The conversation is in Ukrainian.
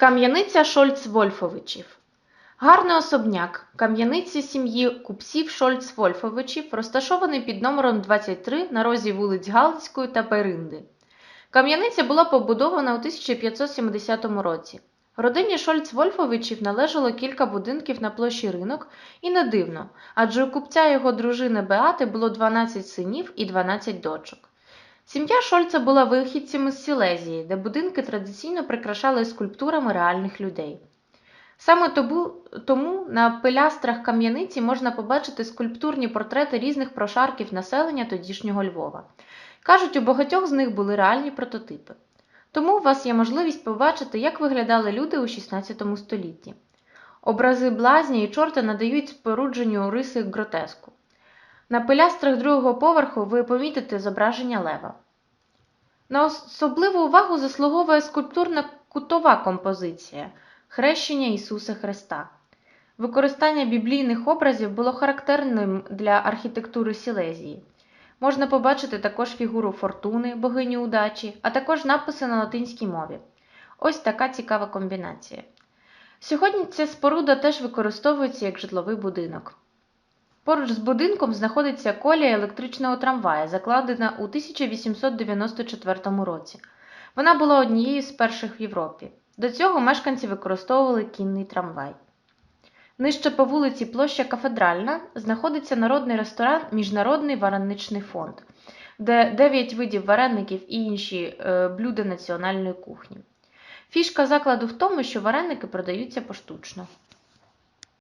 Кам'яниця Шольц-Вольфовичів Гарний особняк кам'яниці сім'ї купців Шольц-Вольфовичів розташований під номером 23 на розі вулиць Галицької та Перинди. Кам'яниця була побудована у 1570 році. Родині Шольц-Вольфовичів належало кілька будинків на площі Ринок, і не дивно, адже у купця його дружини Беати було 12 синів і 12 дочок. Сім'я Шольца була вихідцями з Сілезії, де будинки традиційно прикрашали скульптурами реальних людей. Саме тому, на пилястрах кам'яниці можна побачити скульптурні портрети різних прошарків населення тодішнього Львова. Кажуть, у багатьох з них були реальні прототипи. Тому у вас є можливість побачити, як виглядали люди у XVI столітті. Образи блазня і чорта надають спорудженню риси гротеску. На пилястрах другого поверху ви помітите зображення лева. На особливу увагу заслуговує скульптурна кутова композиція Хрещення Ісуса Христа. Використання біблійних образів було характерним для архітектури Сілезії. Можна побачити також фігуру фортуни, богині удачі, а також написи на латинській мові. Ось така цікава комбінація. Сьогодні ця споруда теж використовується як житловий будинок. Поруч з будинком знаходиться колія електричного трамвая, закладена у 1894 році. Вона була однією з перших в Європі. До цього мешканці використовували кінний трамвай. Нижче по вулиці Площа Кафедральна знаходиться народний ресторан Міжнародний вареничний фонд, де 9 видів вареників і інші е, блюда національної кухні. Фішка закладу в тому, що вареники продаються поштучно.